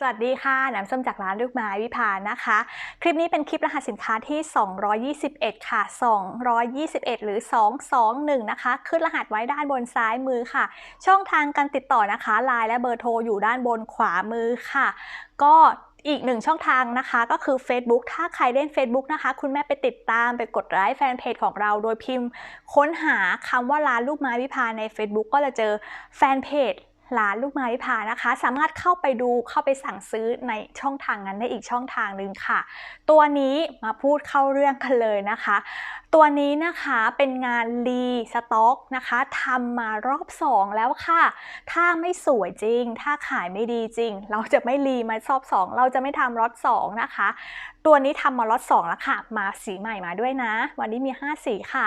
สวัสดีค่ะ น้ำส้มจากร้านลูกไม้วิพานะคะ คลิปนี้เป็นคลิปรหัสสินค้าที่ 221 ค่ะ 221 หรือ 221 นะคะ ขึ้นรหัสไว้ด้านบนซ้ายมือค่ะ ช่องทางการติดต่อนะคะ ไลน์และเบอร์โทรอยู่ด้านบนขวามือค่ะ ก็อีกหนึ่งช่องทางนะคะก็คือ Facebook ถ้าใครเล่น Facebook นะคะ คุณแม่ไปติดตามไปกดไลค์แฟนเพจของเราโดยพิมพ์ ค้นหาคำว่าร้านลูกไม้วิพาใน Facebook ก็จะเจอแฟนเพจ ร้านลูกไม้พานะคะ สามารถเข้าไปดูเข้าไปสั่งซื้อในช่องทางนั้นได้อีกช่องทางหนึ่งค่ะ ตัวนี้มาพูดเข้าเรื่องกันเลยนะคะ ตัวนี้นะคะเป็นงานรีสต็อกนะคะทำมารอบ 2 แล้วค่ะ ถ้าไม่สวยจริง ถ้าขายไม่ดีจริง เราจะไม่รีมารอบ 2 เราจะไม่ทำรอบ2นะคะ ตัวนี้ทำมารอบ2แล้วค่ะ มาสีใหม่มาด้วยนะ วันนี้มี 5 สีค่ะ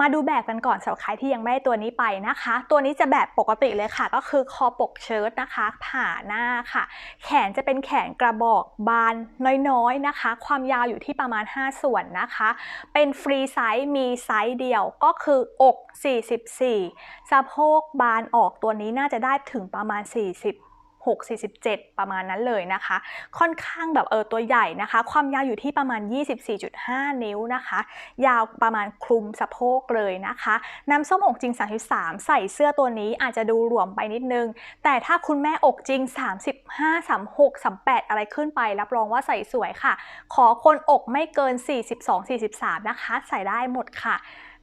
มาดูแบบกันก่อนสำหรับใครที่ยังไม่ได้ตัวนี้ไปนะคะ ตัวนี้จะแบบปกติเลยค่ะ ก็คือคอปกเชิ้ตนะคะ ผ่าหน้าค่ะ แขนจะเป็นแขนกระบอกบานน้อยๆนะคะ ความยาวอยู่ที่ประมาณ 5 ส่วนนะคะ เป็นฟรีไซส์มีไซส์เดียวก็คือก 44 สะโพกบานออกตัวนี้น่าจะได้ถึงประมาณ 40 6 47 ประมาณนั้นเลยนะคะ ค่อนข้างแบบเออตัวใหญ่นะคะ ความยาวอยู่ที่ประมาณ 24.5 นิ้วนะคะ ยาวประมาณคลุมสะโพกเลยนะคะน้ำส้มอกจริง 33 ใส่เสื้อตัวนี้อาจจะดูหลวมไปนิดนึง แต่ถ้าคุณแม่อกจริง 35 36 38 อะไรขึ้นไป รับรองว่าใส่สวยค่ะ ขอคนอกไม่เกิน 42 43 นะคะ ใส่ได้หมดค่ะ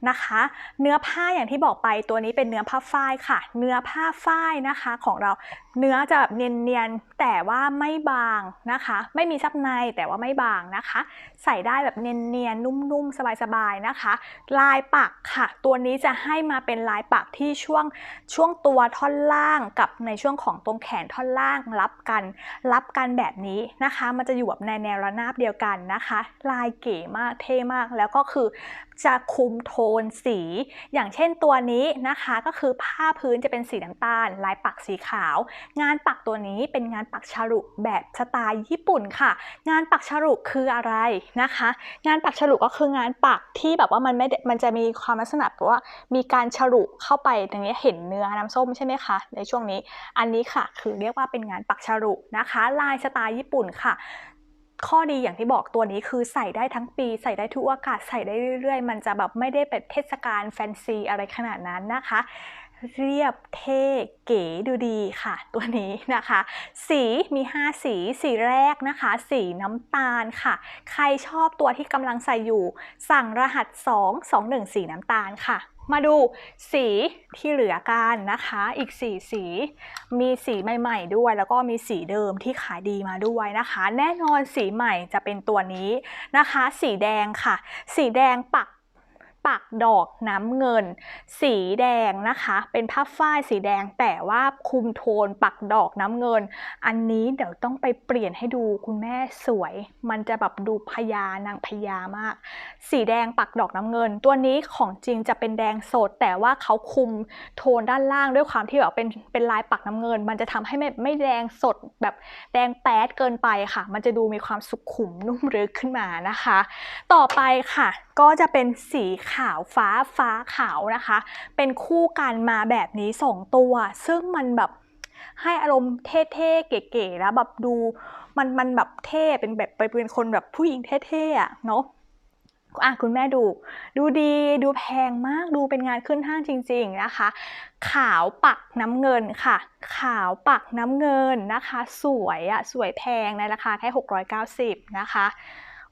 นะคะ เนื้อผ้าอย่างที่บอกไปตัวนี้เป็นเนื้อผ้าฝ้ายค่ะ เนื้อผ้าฝ้ายนะคะของเราเนื้อจะแบบเนียนๆแต่ว่าไม่บางนะคะ ไม่มีซับในแต่ว่าไม่บางนะคะ ใส่ได้แบบเนียนๆนุ่มๆสบายๆนะคะ ลายปักค่ะ ตัวนี้จะให้มาเป็นลายปักที่ช่วงช่วงตัวท่อนล่างกับในช่วงของตรงแขนท่อนล่างรับกัน รับกันแบบนี้นะคะ มันจะอยู่แบบในแนวระนาบเดียวกันนะคะ ลายเก๋มากเท่มากแล้วก็คือจะคุมโทนสี อย่างเช่นตัวนี้นะคะก็คือผ้าพื้นจะเป็นสีน้ำตาล ลายปักสีขาว งานปักตัวนี้เป็นงานปักฉลุแบบสไตล์ญี่ปุ่นค่ะ งานปักฉลุคืออะไรนะคะ งานปักฉลุก็คืองานปักที่แบบว่ามันไม่ได้มันจะมีความลักษณะแบบว่ามีการฉลุเข้าไปอย่างเงี้เห็นเนื้อน้ำส้มใช่ไหมคะในช่วงนี้ อันนี้ค่ะคือเรียกว่าเป็นงานปักฉลุนะคะ ลายสไตล์ญี่ปุ่นค่ะ ข้อดีอย่างที่บอกตัวนี้คือใส่ได้ทั้งปี ใส่ได้ทุกอากาศใส่ได้เรื่อยๆ มันจะแบบไม่ได้เป็นเทศกาลแฟนซีอะไรขนาดนั้นนะคะ เรียบเท่เก๋ดูดีค่ะ ตัวนี้นะคะ สีมี 5 สีสีแรกนะคะ สีน้ำตาลค่ะ ใครชอบตัวที่กำลังใส่อยู่ สั่งรหัส 2 2 1 สีน้ำตาลค่ะ มาดูสีที่เหลือกันนะคะ อีก 4 สี มีสีใหม่ ๆ ด้วย แล้วก็มีสีเดิมที่ขายดีมาด้วยนะคะ แน่นอนสีใหม่จะเป็นตัวนี้นะคะ สีแดงค่ะ สีแดงปัก ปักดอกน้ำเงิน สีแดงนะคะ เป็นผ้าฝ้ายสีแดงแต่ว่าคุมโทนปักดอกน้ำเงิน อันนี้เดี๋ยวต้องไปเปลี่ยนให้ดูคุณแม่สวย มันจะแบบดูพญานางพญามาก สีแดงปักดอกน้ำเงิน ตัวนี้ของจริงจะเป็นแดงสด แต่ว่าเขาคุมโทนด้านล่างด้วยความที่แบบเป็นเป็นลายปักน้ำเงิน มันจะทำให้ไม่ไม่แดงสดแบบแดงแป๊ดเกินไปค่ะ มันจะดูมีความสุขุมนุ่มลึกขึ้นมานะคะ ต่อไปค่ะ ก็จะเป็นสีขาวฟ้าฟ้าขาวนะคะ เป็นคู่กันมาแบบนี้ 2 ตัว ซึ่งมันแบบให้อารมณ์เท่ๆ เก๋ๆแล้วแบบดูมันมันแบบเท่เป็นแบบไปเป็นคนแบบผู้หญิงเท่ๆอะเนาะอะคุณแม่ดู ดูดีดูแพงมากดูเป็นงานขึ้นห้างจริง ๆนะคะ ขาวปักน้ำเงินค่ะ ขาวปักน้ำเงินนะคะ สวยอะสวยแพงในราคาแค่ 690 นะคะ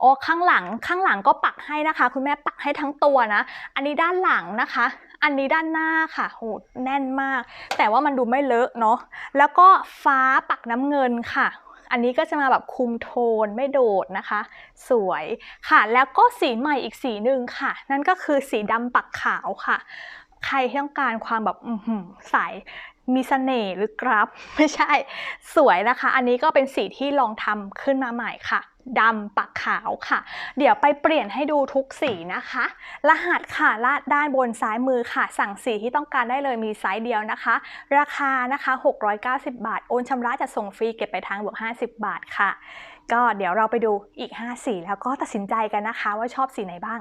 โอ้ข้างหลังข้างหลังก็ปักให้นะคะ คุณแม่ปักให้ทั้งตัวนะ อันนี้ด้านหลังนะคะ อันนี้ด้านหน้าค่ะโหแน่นมาก แต่ว่ามันดูไม่เลอะเนาะแล้วก็ฟ้าปักน้ำเงินค่ะอันนี้ก็จะมาแบบคุมโทนไม่โดดนะคะ สวยค่ะ แล้วก็สีใหม่อีกสีหนึ่งค่ะ นั่นก็คือสีดำปักขาวค่ะ ใครที่ต้องการความแบบอือหื อใสมีเสน่ห์หรือกราฟไม่ใช่ สวยนะคะ อันนี้ก็เป็นสีที่ลองทำขึ้นมาใหม่ค่ะดำปักขาวค่ะ เดี๋ยวไปเปลี่ยนให้ดูทุกสีนะคะ รหัสค่ะลาดด้านบนซ้ายมือค่ะ สั่งสีที่ต้องการได้เลยมีไซส์เดียวนะคะ ราคานะคะ 690 บาท โอนชำระจะส่งฟรีเก็บไปทางบวก 50 บาทค่ะ ก็เดี๋ยวเราไปดูอีก 5 สีแล้วก็ตัดสินใจกันนะคะว่าชอบสีไหนบ้าง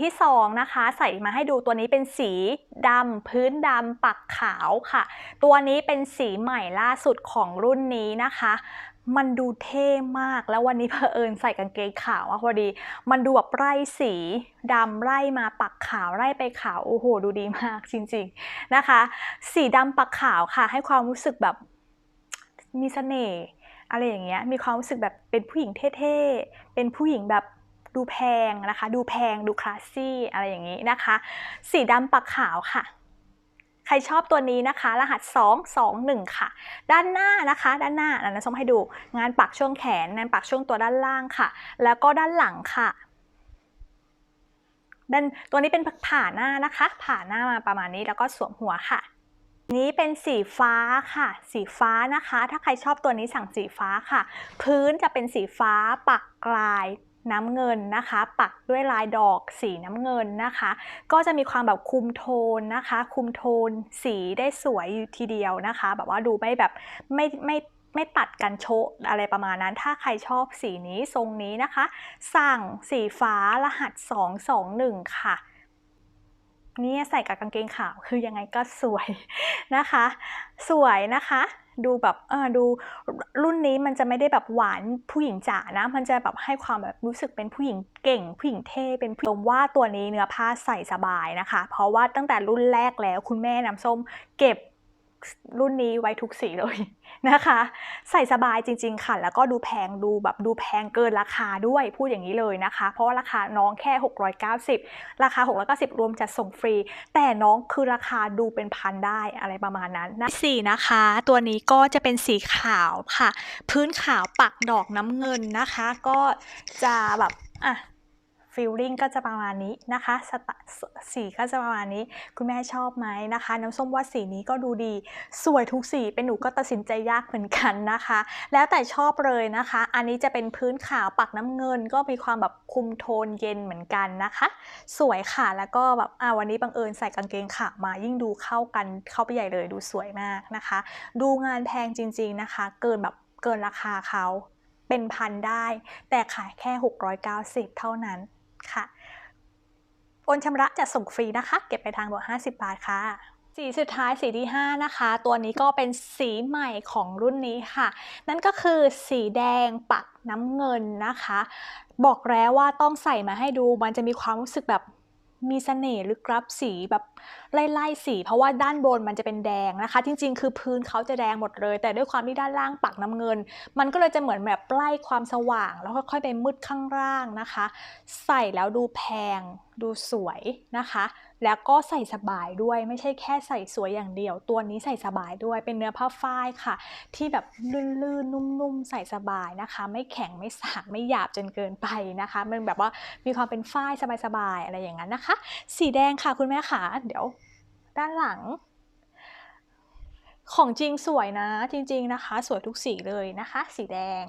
ที่สองนะคะ ใส่มาให้ดูตัวนี้เป็นสีดำพื้นดำปักขาวค่ะ ตัวนี้เป็นสีใหม่ล่าสุดของรุ่นนี้นะคะ มันดูเท่มากแล้ววันนี้เผอิญใส่กางเกงขาวอะพอดี มันดูแบบไล่สีดำไล่มาปักขาวไล่ไปขาว โอ้โห ดูดีมากจริงๆนะคะ สีดำปักขาวค่ะ ให้ความรู้สึกแบบมีเสน่ห์อะไรอย่างเงี้ยมีความรู้สึกแบบเป็นผู้หญิงเท่ๆเป็นผู้หญิงแบบ ดูแพงนะคะ ดูแพงดูคลาสซี่อะไรอย่างนี้นะคะ สีดำปักขาวค่ะใครชอบตัวนี้นะคะ รหัส 221 ค่ะ ด้านหน้านะคะ ด้านหน้าเราจะส้มให้ดู งานปักช่วงแขนงานปักช่วงตัวด้านล่างค่ะ แล้วก็ด้านหลังค่ะด้านตัวนี้เป็นผ่าหน้านะคะ ผ่าหน้ามาประมาณนี้แล้วก็สวมหัวค่ะ นี้เป็นสีฟ้าค่ะ สีฟ้านะคะ ถ้าใครชอบตัวนี้สั่งสีฟ้าค่ะ พื้นจะเป็นสีฟ้าปักกลาย น้ำเงินนะคะ ปักด้วยลายดอกสีน้ำเงินนะคะ ก็จะมีความแบบคุมโทนนะคะ คุมโทนสีได้สวยทีเดียวนะคะ แบบว่าดูไม่แบบไม่ไม่ไม่ตัดกันโชะอะไรประมาณนั้น ถ้าใครชอบสีนี้ทรงนี้นะคะ สั่งสีฟ้ารหัส 221 ค่ะนี่ใส่กับกางเกงขาวคือยังไงก็สวยนะคะ สวยนะคะ ดูแบบเออดูรุ่นนี้มันจะไม่ได้แบบหวานผู้หญิงจ๋านะ มันจะแบบให้ความแบบรู้สึกเป็นผู้หญิงเก่ง ผู้หญิงเท่เป็นผู้หญิงว่าตัวนี้เนื้อผ้าใส่สบายนะคะ เพราะว่าตั้งแต่รุ่นแรกแล้วคุณแม่น้ำส้มเก็บ รุ่นนี้ไว้ทุกสีเลยนะคะ ใส่สบายจริง ๆ ค่ะ แล้วก็ดูแพงดูแบบดูแพงเกินราคาด้วยพูดอย่างนี้เลยนะคะ เพราะว่าราคาน้องแค่ 690 ราคา 690 รวมจัดส่งฟรี แต่น้องคือราคาดูเป็นพันได้อะไรประมาณนั้นนะสีนะคะ ตัวนี้ก็จะเป็นสีขาวค่ะ พื้นขาวปักดอกน้ำเงินนะคะ ก็จะแบบอะ ฟิลลิ่งก็จะประมาณนี้นะคะสตสีก็จะประมาณนี้ คุณแม่ชอบไหมนะคะ น้ำส้มว่าสีนี้ก็ดูดี สวยทุกสี เป็นหนูก็ตัดสินใจยากเหมือนกันนะคะ แล้วแต่ชอบเลยนะคะ อันนี้จะเป็นพื้นขาวปักน้ำเงิน ก็มีความแบบคุมโทนเย็นเหมือนกันนะคะ สวยค่ะแล้วก็แบบอ่าวันนี้บังเอิญใส่กางเกงขาวมายิ่งดูเข้ากันเข้าไปใหญ่เลยดูสวยมากนะคะ ดูงานแพงจริง ๆนะคะ เกินแบบเกินราคาเขาเป็นพันได้ แต่ขายแค่ 690 เท่านั้น ค่ะ โอนชำระจะส่งฟรีนะคะ เก็บไปทางบวก50 บาทค่ะ สีสุดท้ายสีที่ 5 นะคะ ตัวนี้ก็เป็นสีใหม่ของรุ่นนี้ค่ะ นั่นก็คือสีแดงปักน้ำเงินนะคะ บอกแล้วว่าต้องใส่มาให้ดูมันจะมีความรู้สึกแบบ มีเสน่ห์ลึกลับสีแบบไล่ๆสี เพราะว่าด้านบนมันจะเป็นแดงนะคะ จริง ๆ คือพื้นเขาจะแดงหมดเลย แต่ด้วยความที่ด้านล่างปักน้ำเงิน มันก็เลยจะเหมือนแบบไล่ความสว่าง แล้วค่อยๆไปมืดข้างล่างนะคะ ใส่แล้วดูแพงดูสวยนะคะ แล้วก็ใส่สบายด้วยไม่ใช่แค่ใส่สวยอย่างเดียว ตัวนี้ใส่สบายด้วยเป็นเนื้อผ้าฝ้ายค่ะ ที่แบบลื่นๆนุ่มๆ ใส่สบายนะคะ ไม่แข็งไม่สากไม่หยาบจนเกินไปนะคะ มันแบบว่ามีความเป็นฝ้ายสบายๆอะไรอย่างนั้นนะคะ สีแดงค่ะคุณแม่ขาเดี๋ยวด้านหลัง ของจริงสวยนะจริง ๆนะคะ สวยทุกสีเลยนะคะ สีแดง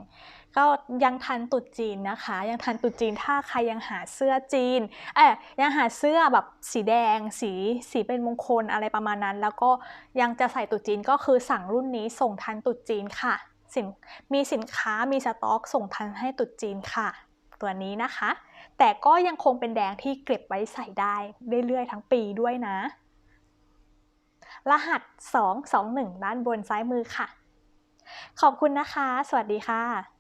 ก็ยังทันตุดจีนนะคะ ยังทันตุดจีนถ้าใครยังหาเสื้อจีนเอ้ยยังหาเสื้อแบบสีแดง สีสีเป็นมงคลอะไรประมาณนั้น แล้วก็ยังจะใส่ตุดจีนก็คือสั่งรุ่นนี้ส่งทันตุดจีนค่ะสินมีสินค้ามีสต็อก ส่งทันให้ตุดจีนค่ะ ตัวนี้นะคะ แต่ก็ยังคงเป็นแดงที่เก็บไว้ใส่ได้เรื่อยๆทั้งปีด้วยนะ รหัส 221 ด้านบนซ้ายมือค่ะ ขอบคุณนะคะ สวัสดีค่ะ